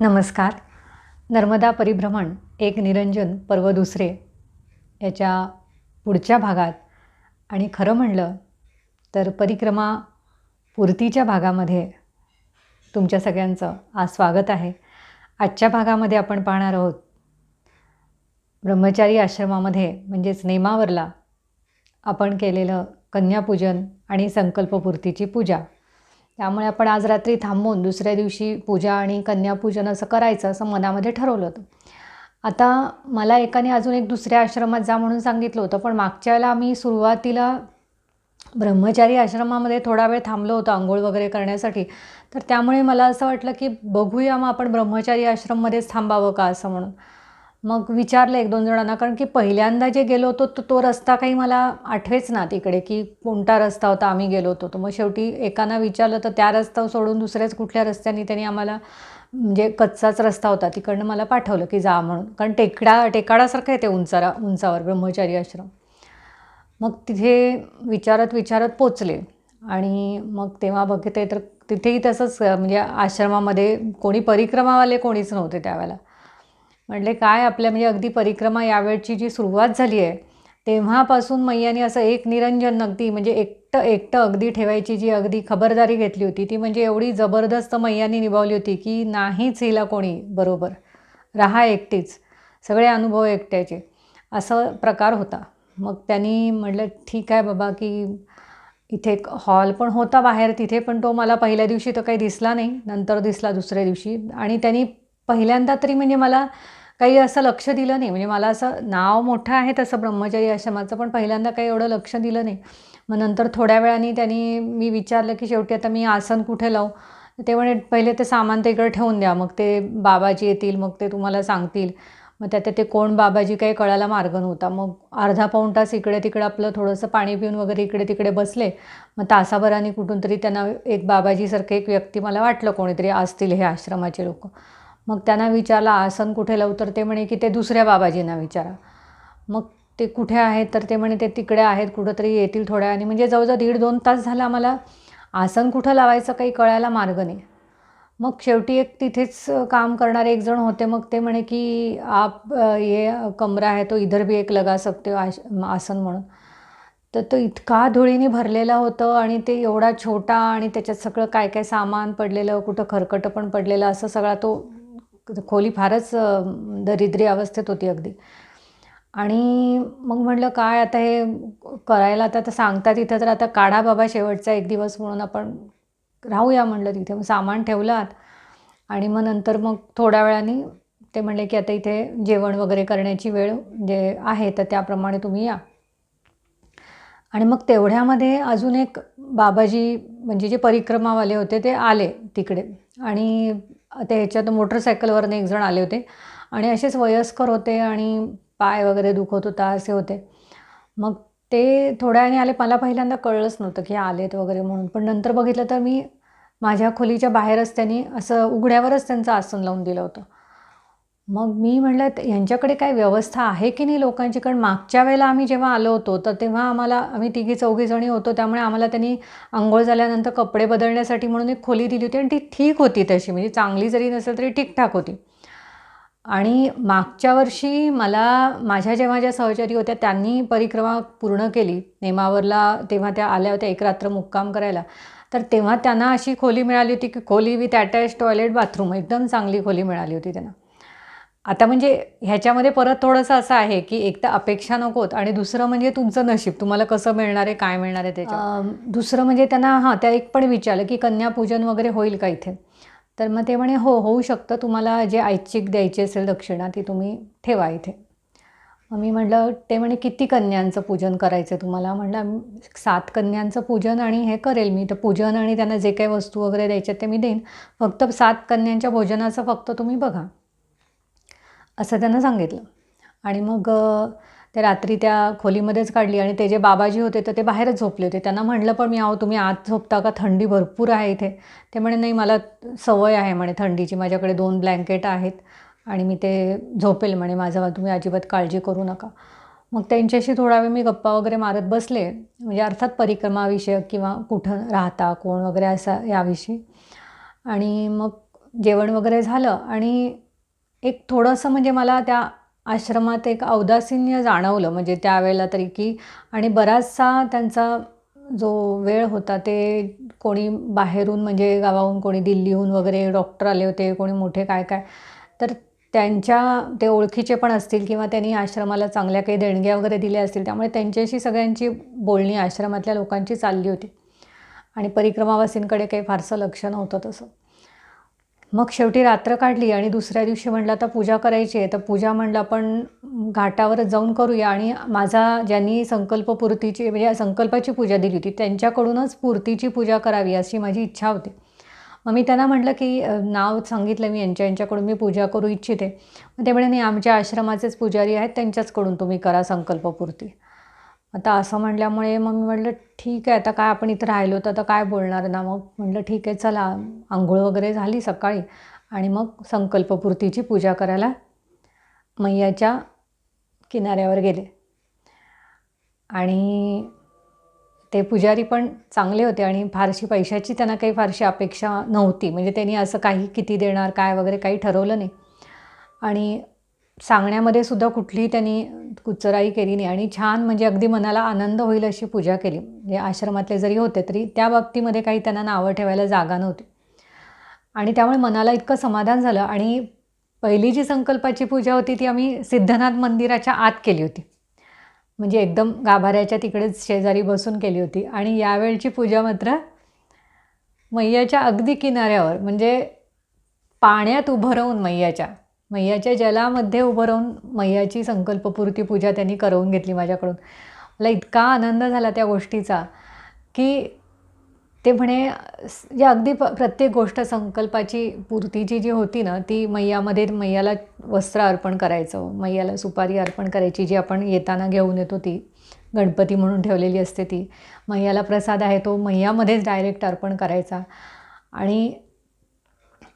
नमस्कार. नर्मदा परिभ्रमण एक निरंजन पर्व दुसरे याच्या पुढच्या भागात. आणि खरं म्हणलं तर परिक्रमा पूर्तीच्या भागामध्ये तुमच्या सगळ्यांचं आज स्वागत आहे. आजच्या भागामध्ये आपण पाहणार आहोत ब्रह्मचारी आश्रमामध्ये म्हणजेच नेमावरला आपण केलेलं कन्यापूजन आणि संकल्पपूर्तीची पूजा. त्यामुळे आपण आज रात्री थांबून दुसऱ्या दिवशी पूजा आणि कन्यापूजन असं करायचं असं मनामध्ये ठरवलं होतं. आता मला एकाने अजून एक दुसऱ्या आश्रमात जा म्हणून सांगितलं होतं पण मागच्या वेळेला आम्ही सुरुवातीला ब्रह्मचारी आश्रमामध्ये थोडा वेळ थांबलो होतो आंघोळ वगैरे करण्यासाठी. तर त्यामुळे मला असं वाटलं की बघूया मग आपण ब्रह्मचारी आश्रममध्येच थांबावं का असं म्हणून. मग विचारलं एक दोन जणांना कारण की पहिल्यांदा जे गेलो होतो तो तो रस्ता काही मला आठवेच ना तिकडे की कोणता रस्ता होता आम्ही गेलो होतो. तर मग शेवटी एकाना विचारलं तर त्या रस्ता सोडून दुसऱ्याच कुठल्या रस्त्याने त्यांनी आम्हाला म्हणजे कच्चाच रस्ता होता तिकडनं मला पाठवलं की जा म्हणून. कारण टेकडा टेकाडासारखं आहे ते उंचारा उंचावर ब्रह्मचारी आश्रम. मग तिथे विचारत विचारत पोचले. आणि मग तेव्हा बघते तर तिथेही तसंच म्हणजे आश्रमामध्ये कोणी परिक्रमावाले कोणीच नव्हते त्यावेळेला. म्हटले काय आपल्या म्हणजे अगदी परिक्रमा यावेळची जी सुरुवात झाली आहे तेव्हापासून मैयाने असं एक निरंजन अगदी म्हणजे एकटं एकटं अगदी ठेवायची जी अगदी खबरदारी घेतली होती ती म्हणजे एवढी जबरदस्त मैयाने निभावली होती की नाहीच हिला कोणी बरोबर. राहा एकटीच. सगळे अनुभव एकट्याचे. असं प्रकार होता. मग त्यांनी म्हटलं ठीक आहे बाबा की इथे एक हॉल पण होता बाहेर तिथे पण तो मला पहिल्या दिवशी तर काही दिसला नाही नंतर दिसला दुसऱ्या दिवशी. आणि त्यांनी पहिल्यांदा तरी म्हणजे मला काही असं लक्ष दिलं नाही. म्हणजे मला असं नाव मोठं आहे तसं ब्रह्मचारी आश्रमाचं पण पहिल्यांदा काही एवढं लक्ष दिलं नाही. मग नंतर थोड्या वेळाने त्यांनी मी विचारलं की शेवटी आता मी आसन कुठे लावू? ते म्हणे पहिले ते सामान ते इकडे ठेवून द्या. मग ते बाबाजी येतील मग ते तुम्हाला सांगतील. मग त्यात ते कोण बाबाजी काही कळायला मार्ग नव्हता. मग अर्धा पाऊण तास इकडे तिकडे आपलं थोडंसं पाणी पिऊन वगैरे इकडे तिकडे बसले. मग तासाभराने कुठून तरी त्यांना एक बाबाजीसारखं एक व्यक्ती मला वाटलं कोणीतरी असतील हे आश्रमाचे लोक. मग त्यांना विचारला आसन कुठे लावू? तर ते म्हणे की ते दुसऱ्या बाबाजींना विचारा. मग ते कुठे आहेत? तर ते म्हणे ते तिकडे आहेत कुठंतरी येतील थोड्या आणि म्हणजे जवळजवळ दीड दोन तास झाला आम्हाला आसन कुठं लावायचं काही कळायला मार्ग नाही. मग शेवटी एक तिथेच काम करणारे एक जण होते. मग ते म्हणे की आप ये कमरा आहे तो इधर भी एक लगा सकते हो आश आसन म्हणून. तर तो इतका धुळीने भरलेला होतं आणि ते एवढा छोटा आणि त्याच्यात सगळं काय काय सामान पडलेलं कुठं खरकटं पण पडलेलं असं सगळा तो खोली फारच दरिद्री अवस्थेत होती अगदी. आणि मग म्हटलं काय आता हे करायला आता तर सांगतात इथं तर आता काढा बाबा शेवटचा एक दिवस म्हणून आपण राहूया म्हणलं तिथे. मग सामान ठेवलात. आणि मग नंतर मग थोड्या वेळाने ते म्हणले की आता इथे जेवण वगैरे करण्याची वेळ जे आहे तर त्याप्रमाणे तुम्ही या. आणि मग तेवढ्यामध्ये अजून एक बाबाजी म्हणजे जे परिक्रमावाले होते ते आले तिकडे. आणि ते ह्याच्यात मोटरसायकलवरनं एक जण आले होते. आणि असेच वयस्कर होते आणि पाय वगैरे दुखत होता असे होते. मग ते थोड्या वेळाने आले. मला पहिल्यांदा कळलंच नव्हतं की आलेत वगैरे म्हणून. पण नंतर बघितलं तर मी माझ्या खोलीच्या बाहेरच त्यांनी असं उघड्यावरच त्यांचं आसन लावून दिलं होतं. मग मी म्हटलं यांच्याकडे काय व्यवस्था आहे की नाही लोकांची? कारण मागच्या वेळेला आम्ही जेव्हा आलो होतो तर तेव्हा आम्हाला आम्ही तिघी चौघी जणी होतो त्यामुळे आम्हाला त्यांनी आंघोळ झाल्यानंतर कपडे बदलण्यासाठी म्हणून एक खोली दिली होती आणि ती ठीक होती तशी. म्हणजे चांगली जरी नसेल तरी ठीकठाक होती. आणि मागच्या वर्षी मला माझ्या जेव्हा ज्या सहचारी होत्या त्यांनी परिक्रमा पूर्ण केली. नेमावरला तेव्हा त्या आल्या होत्या एक रात्र मुक्काम करायला. तर तेव्हा त्यांना अशी खोली मिळाली होती की खोली विथ अटॅच टॉयलेट बाथरूम. एकदम चांगली खोली मिळाली होती त्यांना. आता म्हणजे ह्याच्यामध्ये परत थोडंसं असं आहे की एक तर अपेक्षा नकोत आणि दुसरं म्हणजे तुमचं नशीब तुम्हाला कसं मिळणार आहे काय मिळणार आहे त्याच्या दुसरं म्हणजे त्यांना हां त्या एक पण विचारलं की कन्यापूजन वगैरे होईल का इथे? तर मग ते म्हणे हो होऊ शकतं तुम्हाला जे ऐच्छिक द्यायची असेल दक्षिणा ती तुम्ही ठेवा इथे. मग मी म्हटलं ते म्हणे किती कन्यांचं पूजन करायचं आहे तुम्हाला? म्हटलं सात कन्यांचं पूजन आणि हे करेल मी. तर पूजन आणि त्यांना जे काही वस्तू वगैरे द्यायच्या ते मी देईन. फक्त सात कन्यांच्या भोजनाचं फक्त तुम्ही बघा. असं त्यांना सांगितलं. आणि मग ते रात्री त्या खोलीमध्येच काढली आणि ते जे बाबाजी होते तर ते बाहेरच झोपले होते. त्यांना म्हटलं पण मी आहो तुम्ही आत झोपता का? थंडी भरपूर आहे इथे. ते म्हणे नाही मला सवय आहे म्हणे थंडीची. माझ्याकडे दोन ब्लँकेट आहेत आणि मी ते झोपेल म्हणे माझं तुम्ही अजिबात काळजी करू नका. मग त्यांच्याशी थोडा वेळ मी गप्पा वगैरे मारत बसले. म्हणजे अर्थात परिक्रमाविषयक किंवा कुठं राहता कोण वगैरे असा याविषयी. आणि मग जेवण वगैरे झालं आणि एक थोडंसं म्हणजे मला त्या आश्रमात एक औदासिन्य जाणवलं म्हणजे त्यावेळेला तरी की आणि बराचसा त्यांचा जो वेळ होता ते कोणी बाहेरून म्हणजे गावाहून कोणी दिल्लीहून वगैरे डॉक्टर आले होते कोणी मोठे काय काय तर त्यांच्या ते ओळखीचे पण असतील किंवा त्यांनी आश्रमाला चांगल्या काही देणग्या वगैरे दिल्या असतील त्यामुळे त्यांच्याशी सगळ्यांची बोलणी आश्रमातल्या लोकांची चालली होती. आणि परिक्रमावासींकडे काही फारसं लक्ष नव्हतं तसं. मग शेवटी रात्र काढली आणि दुसऱ्या दिवशी म्हटलं आता पूजा करायची आहे तर पूजा म्हणलं आपण घाटावरच जाऊन करूया. आणि माझा ज्यांनी संकल्पपूर्तीची म्हणजे संकल्पाची पूजा दिली होती त्यांच्याकडूनच पूर्तीची पूजा करावी अशी माझी इच्छा होती. मग मी त्यांना म्हटलं की नाव सांगितलं मी यांच्या यांच्याकडून मी पूजा करू इच्छिते. मग ते म्हणे नाही आमच्या आश्रमाचेच पुजारी आहेत त्यांच्याचकडून तुम्ही करा संकल्पपूर्ती आता असं म्हटल्यामुळे मग मी म्हटलं ठीक आहे आता काय आपण इथं राहिलो तर आता काय बोलणार ना मग? म्हटलं ठीक आहे चला आंघोळ वगैरे झाली सकाळी आणि मग संकल्पपूर्तीची पूजा करायला मैयाच्या किनाऱ्यावर गेले. आणि ते पुजारी पण चांगले होते आणि फारशी पैशाची त्यांना काही फारशी अपेक्षा नव्हती. म्हणजे त्यांनी असं काही किती देणार काय वगैरे काही ठरवलं नाही. आणि सांगण्यामध्ये सुद्धा कुठलीही त्यांनी कुचराई केली नाही. आणि छान म्हणजे अगदी मनाला आनंद होईल अशी पूजा केली. म्हणजे आश्रमातले जरी होते तरी त्या बाबतीमध्ये काही त्यांना नावं ठेवायला जागा नव्हती. आणि त्यामुळे मनाला इतकं समाधान झालं. आणि पहिली जी संकल्पाची पूजा होती ती आम्ही सिद्धनाथ मंदिराच्या आत केली होती. म्हणजे एकदम गाभाऱ्याच्या तिकडेच शेजारी बसून केली होती. आणि यावेळची पूजा मात्र मैयाच्या अगदी किनाऱ्यावर म्हणजे पाण्यात उभं राहून मैयाच्या. मैयाच्या जलामध्ये उभं राहून मैयाची संकल्पपूर्ती पूजा त्यांनी करवून घेतली माझ्याकडून. मला इतका आनंद झाला त्या गोष्टीचा की ते म्हणे या अगदी प प्रत्येक गोष्ट संकल्पाची पूर्तीची जी होती ना ती मैयामध्ये मैयाला वस्त्र अर्पण करायचं मैयाला सुपारी अर्पण करायची जी आपण येताना घेऊन येतो ती गणपती म्हणून ठेवलेली असते ती. मैयाला प्रसाद आहे तो मैयामध्येच डायरेक्ट अर्पण करायचा. आणि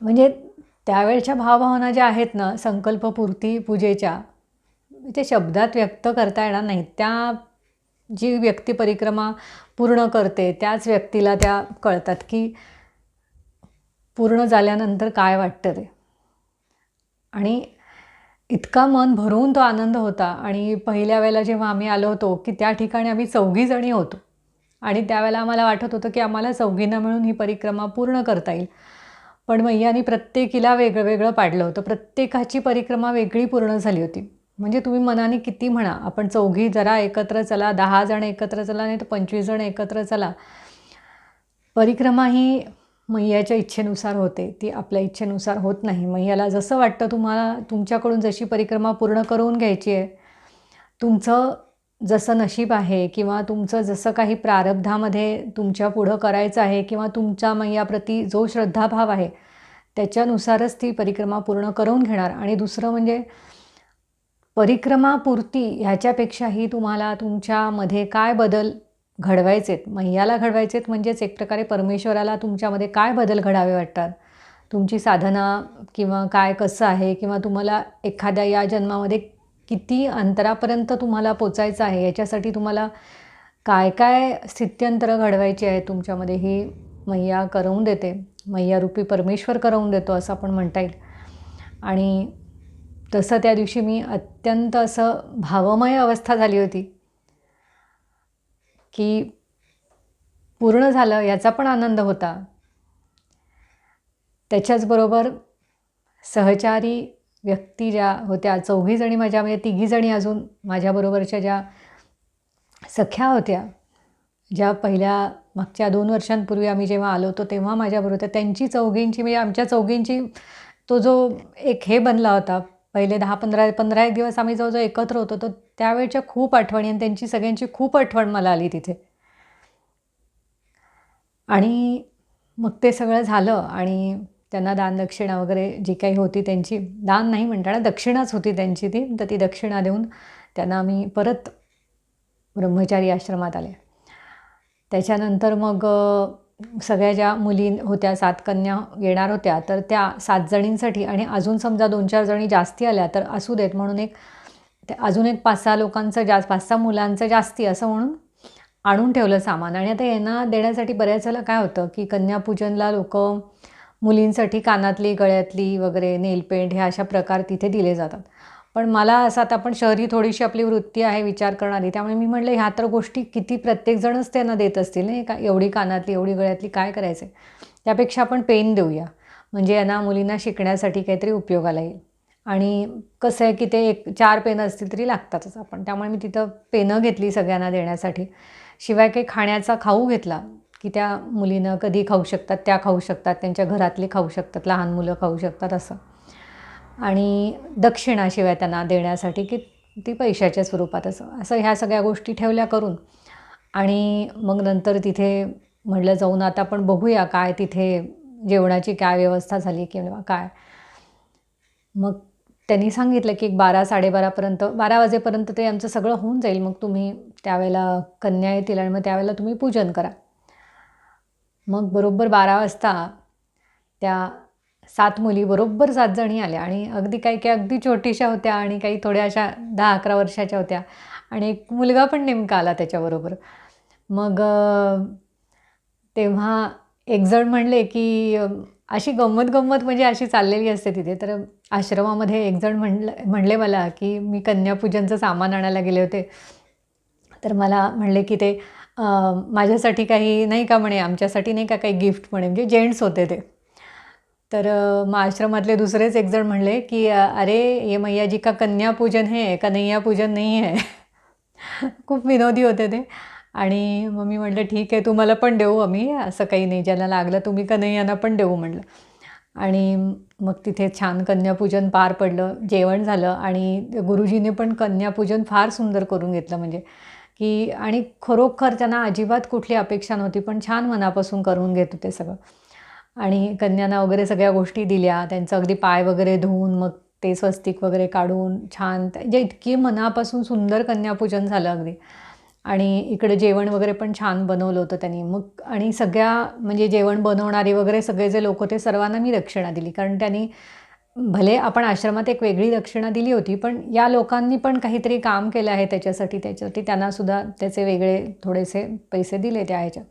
म्हणजे त्यावेळच्या भावभावना ज्या आहेत ना संकल्पपूर्ती पूजेच्या ते शब्दात व्यक्त करता येणार नाहीत. त्या जी व्यक्ती परिक्रमा पूर्ण करते त्याच व्यक्तीला त्या कळतात की पूर्ण झाल्यानंतर काय वाटतं ते. आणि इतका मन भरून तो आनंद होता. आणि पहिल्या वेळेला जेव्हा आम्ही आलो होतो की त्या ठिकाणी आम्ही चौघीजणी होतो. आणि त्यावेळेला आम्हाला वाटत होतं की आम्हाला चौघींना मिळून ही परिक्रमा पूर्ण करता येईल. पण मैयानी प्रत्येकीला वेगळं वेगळं पाडलं होतं. प्रत्येकाची परिक्रमा वेगळी पूर्ण झाली होती. म्हणजे तुम्ही मनाने किती म्हणा आपण चौघी जरा एकत्र चला दहा जण एकत्र चला नाही तर पंचवीस जण एकत्र चला. परिक्रमा ही मैयाच्या इच्छेनुसार होते. ती आपल्या इच्छेनुसार होत नाही. मैयाला जसं वाटतं तुम्हाला तुमच्याकडून जशी परिक्रमा पूर्ण करून घ्यायची आहे तुमचं जसं नशीब आहे किंवा तुमचं जसं काही प्रारब्धामध्ये तुमच्या पुढं करायचं आहे किंवा तुमच्या मैयाप्रती जो श्रद्धाभाव आहे त्याच्यानुसारच ती परिक्रमा पूर्ण करून घेणार. आणि दुसरं म्हणजे परिक्रमापूर्ती ह्याच्यापेक्षाही तुम्हाला तुमच्यामध्ये काय बदल घडवायचेत? मैयाला घडवायचेत म्हणजेच एक प्रकारे परमेश्वराला तुमच्यामध्ये काय बदल घडावे वाटतात? तुमची साधना किंवा काय कसं आहे? किंवा तुम्हाला एखाद्या या जन्मामध्ये किती अंतरापर्यंत तुम्हाला पोचायचं आहे? याच्यासाठी तुम्हाला काय काय स्थित्यंतरं घडवायची आहे तुमच्यामध्ये? ही मैया करवून देते. मैयारूपी परमेश्वर करवून देतो असं आपण म्हणता येईल. आणि तसं त्या दिवशी मी अत्यंत असं भावमय अवस्था झाली होती. की पूर्ण झालं याचा पण आनंद होता. त्याच्याचबरोबर सहचारी व्यक्ती ज्या होत्या चौघीजणी माझ्या म्हणजे तिघीजणी अजून माझ्याबरोबरच्या ज्या सख्या होत्या ज्या पहिल्या मागच्या दोन वर्षांपूर्वी आम्ही जेव्हा आलो होतो तेव्हा माझ्याबरोबर होत्या. त्यांची चौघींची म्हणजे आमच्या चौघींची तो जो एक हे बनला होता पहिले दहा पंधरा पंधरा एक दिवस आम्ही जवळजवळ एकत्र होतो तर त्यावेळच्या खूप आठवणी आणि त्यांची सगळ्यांची खूप आठवण मला आली तिथे. आणि मग ते सगळं झालं आणि त्यांना दानदक्षिणा वगैरे जी काही होती त्यांची दान नाही म्हणताना दक्षिणाच होती त्यांची ती तर ती दक्षिणा देऊन त्यांना आम्ही परत ब्रह्मचारी आश्रमात आले. त्याच्यानंतर मग सगळ्या ज्या मुली होत्या सात कन्या येणार होत्या तर त्या सात जणींसाठी आणि अजून समजा दोन चार जणी जास्ती आल्या तर असू देत म्हणून एक ते अजून एक पाच सहा लोकांचं जास्त पाच सहा मुलांचं जास्ती असं म्हणून आणून ठेवलं सामान. आणि आता यांना देण्यासाठी बऱ्याच वेळेला काय होतं की कन्यापूजनला लोक मुलींसाठी कानातली गळ्यातली वगैरे नेलपेंट ह्या अशा प्रकार तिथे दिले जातात. पण मला असं आता आपण शहरी थोडीशी आपली वृत्ती आहे विचार करणारी त्यामुळे मी म्हटलं ह्या तर गोष्टी किती प्रत्येकजणच त्यांना देत असतील नाही का एवढी कानातली एवढी गळ्यातली काय करायचं आहे त्यापेक्षा आपण पेन देऊया. म्हणजे यांना मुलींना शिकण्यासाठी काहीतरी उपयोगाला येईल. आणि कसं आहे की ते एक चार पेनं असतील तरी लागतातच आपण. त्यामुळे मी तिथं पेनं घेतली सगळ्यांना देण्यासाठी. शिवाय काही खाण्याचा खाऊ घेतला की त्या मुलीनं कधी खाऊ शकतात त्या खाऊ शकतात त्यांच्या घरातले खाऊ शकतात लहान मुलं खाऊ शकतात असं. आणि दक्षिणाशिवाय त्यांना देण्यासाठी की ती पैशाच्या स्वरूपात असं असं ह्या सगळ्या गोष्टी ठेवल्या करून. आणि मग नंतर तिथे म्हटलं जाऊन आता आपण बघूया काय तिथे जेवणाची काय व्यवस्था झाली किंवा काय. मग त्यांनी सांगितलं की एक बारा साडेबारापर्यंत बारा वाजेपर्यंत ते आमचं सगळं होऊन जाईल. मग तुम्ही त्यावेळेला कन्या येतील आणि मग त्यावेळेला तुम्ही पूजन करा. मग बरोबर बारा वाजता त्या सात मुली बरोबर सात जणी आल्या आणि अगदी काही काही अगदी छोटीशा होत्या आणि काही थोड्या अशा दहा अकरा वर्षाच्या होत्या. आणि एक मुलगा पण नेमका आला त्याच्याबरोबर. मग तेव्हा एकजण म्हणले की अशी गंमत गंमत म्हणजे अशी चाललेली असते तिथे. तर आश्रमामध्ये एकजण म्हणलं म्हणले मला की मी कन्यापूजनचं सामान आणायला गेले होते. तर मला म्हणले की ते माझ्यासाठी काही नाही का म्हणे आमच्यासाठी नाही का काही गिफ्ट म्हणे म्हणजे जेंट्स होते ते. तर मग आश्रमातले दुसरेच एकजण म्हणले की अरे ये मैया जी का कन्यापूजन है कन्हैया पूजन नाही आहे खूप विनोदी होते ते. आणि मग मी म्हटलं ठीक आहे तुम्हाला पण देऊ आम्ही असं काही नाही ज्यांना लागलं तुम्ही कन्हैयांना पण देऊ म्हटलं आणि मग तिथे छान कन्यापूजन पार पडलं जेवण झालं आणि गुरुजीने पण कन्यापूजन फार सुंदर करून घेतलं म्हणजे की आणि खरोखर त्यांना अजिबात कुठली अपेक्षा नव्हती पण छान मनापासून करून घेत होते सगळं. आणि कन्यांना वगैरे सगळ्या गोष्टी दिल्या त्यांचं अगदी पाय वगैरे धुवून मग ते स्वस्तिक वगैरे काढून छान जे इतकी मनापासून सुंदर कन्यापूजन झालं अगदी. आणि इकडे जेवण वगैरे पण छान बनवलं होतं त्यांनी. मग आणि सगळ्या म्हणजे जेवण बनवणारे वगैरे सगळे जे लोक होते सर्वांना मी दक्षिणा दिली कारण त्यांनी भले आपण आश्रमात एक वेगळी दक्षिणा दिली होती पण या लोकांनी पण काहीतरी काम केलं आहे त्याच्यासाठी त्याच्यासाठी त्यांनासुद्धा त्याचे वेगळे थोडेसे पैसे दिले त्या ह्याच्यात.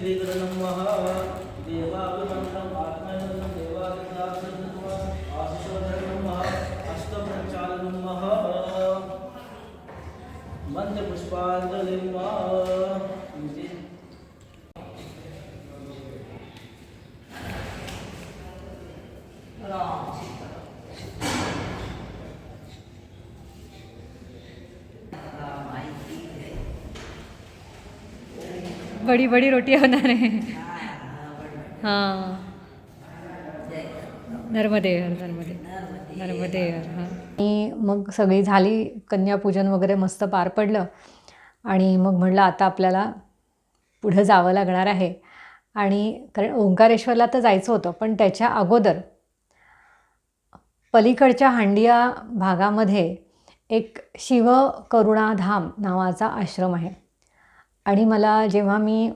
जलेन बडी बडी रोटी होणार आहे. हां नर्मदे हर नर्मदे नर्मदे. हर हां. आणि मग सगळी झाली कन्यापूजन वगैरे मस्त पार पडलं. आणि मग म्हटलं आता आपल्याला पुढं जावं लागणार आहे. आणि कारण ओंकारेश्वरला तर जायचं होतं पण त्याच्या अगोदर पलीकडच्या हांडिया भागामध्ये एक शिवकरुणाधाम नावाचा आश्रम आहे. आणि मला जेव्हा मी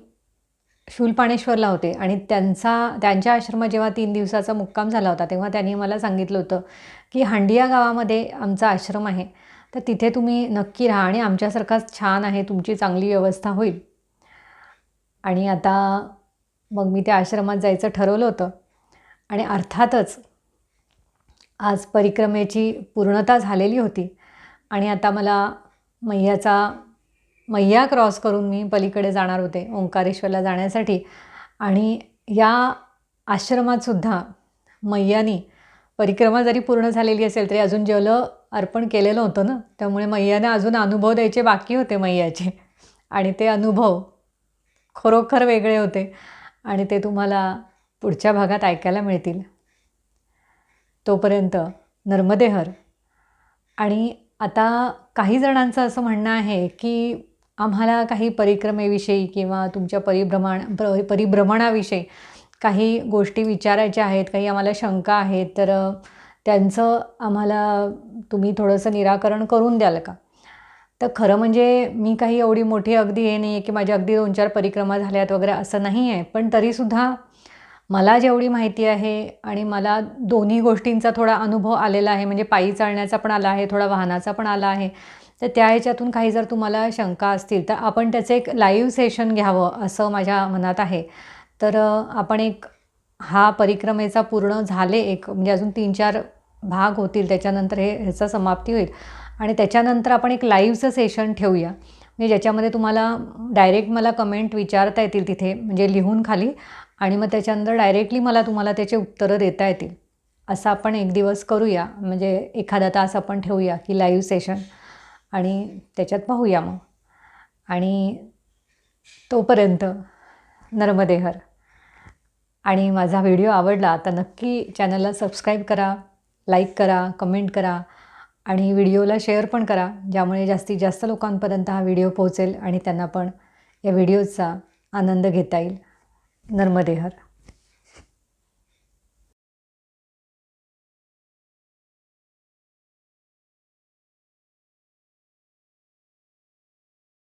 शूलपाणेश्वरला होते आणि त्यांचा त्यांच्या आश्रमात जेव्हा तीन दिवसाचा मुक्काम झाला होता तेव्हा त्यांनी मला सांगितलं होतं की हांडिया गावामध्ये आमचा आश्रम आहे तर तिथे तुम्ही नक्की राहा आणि आमच्यासारखाच छान आहे तुमची चांगली व्यवस्था होईल. आणि आता मग मी त्या आश्रमात जायचं ठरवलं होतं आणि अर्थातच आज परिक्रमेची पूर्णता झालेली होती आणि आता मला मैयाचा मैया क्रॉस करून मी पलीकडे जाणार होते ओंकारेश्वरला जाण्यासाठी. आणि या आश्रमातसुद्धा मैयानी परिक्रमा जरी पूर्ण झालेली असेल तरी अजून जल अर्पण केलेलं होतं ना त्यामुळे मैयाने अजून अनुभव द्यायचे बाकी होते मैयाचे. आणि ते अनुभव खरोखर वेगळे होते आणि ते तुम्हाला पुढच्या भागात ऐकायला मिळतील. तोपर्यंत नर्मदेहर. आणि आता काही जणांचं असं म्हणणं आहे की आम्हाला काही परिक्रमेविषयी किंवा तुमच्या परिभ्रमण प्र परिभ्रमणाविषयी काही गोष्टी विचारायच्या आहेत काही आम्हाला शंका आहेत तर त्यांचं आम्हाला तुम्ही थोडंसं निराकरण करून द्याल का? तर खरं म्हणजे मी काही एवढी मोठी अगदी हे नाही आहे की माझ्या अगदी दोन चार परिक्रमा झाल्यात वगैरे असं नाही आहे पण तरीसुद्धा मला जेवढी माहिती आहे आणि मला दोन्ही गोष्टींचा थोडा अनुभव आलेला आहे म्हणजे पायी चालण्याचा पण आला आहे थोडा वाहनाचा पण आला आहे तर त्या ह्याच्यातून काही जर तुम्हाला शंका असतील तर आपण त्याचं एक लाईव्ह सेशन घ्यावं असं माझ्या मनात आहे. तर आपण एक हा परिक्रमेचा पूर्ण झाले एक म्हणजे अजून तीन चार भाग होतील त्याच्यानंतर हे ह्याचा समाप्ती होईल. आणि त्याच्यानंतर आपण एक लाईव्हचं सेशन ठेवूया. म्हणजे ज्याच्यामध्ये तुम्हाला डायरेक्ट मला कमेंट विचारता येतील तिथे म्हणजे लिहून खाली. आणि मग त्याच्यानंतर डायरेक्टली मला तुम्हाला त्याचे उत्तरं देता येतील. असं आपण एक दिवस करूया. म्हणजे एखादा तास आपण ठेवूया की लाईव्ह सेशन आणि त्याच्यात पाहूया मग. आणि तोपर्यंत नर्मदेहर. आणि माझा व्हिडिओ आवडला तर नक्की चॅनलला सबस्क्राईब करा लाईक करा कमेंट करा आणि व्हिडिओला शेअर पण करा ज्यामुळे जास्तीत जास्त लोकांपर्यंत हा व्हिडिओ पोहोचेल आणि त्यांना पण या व्हिडिओचा आनंद घेता येईल. नर्मदेहर.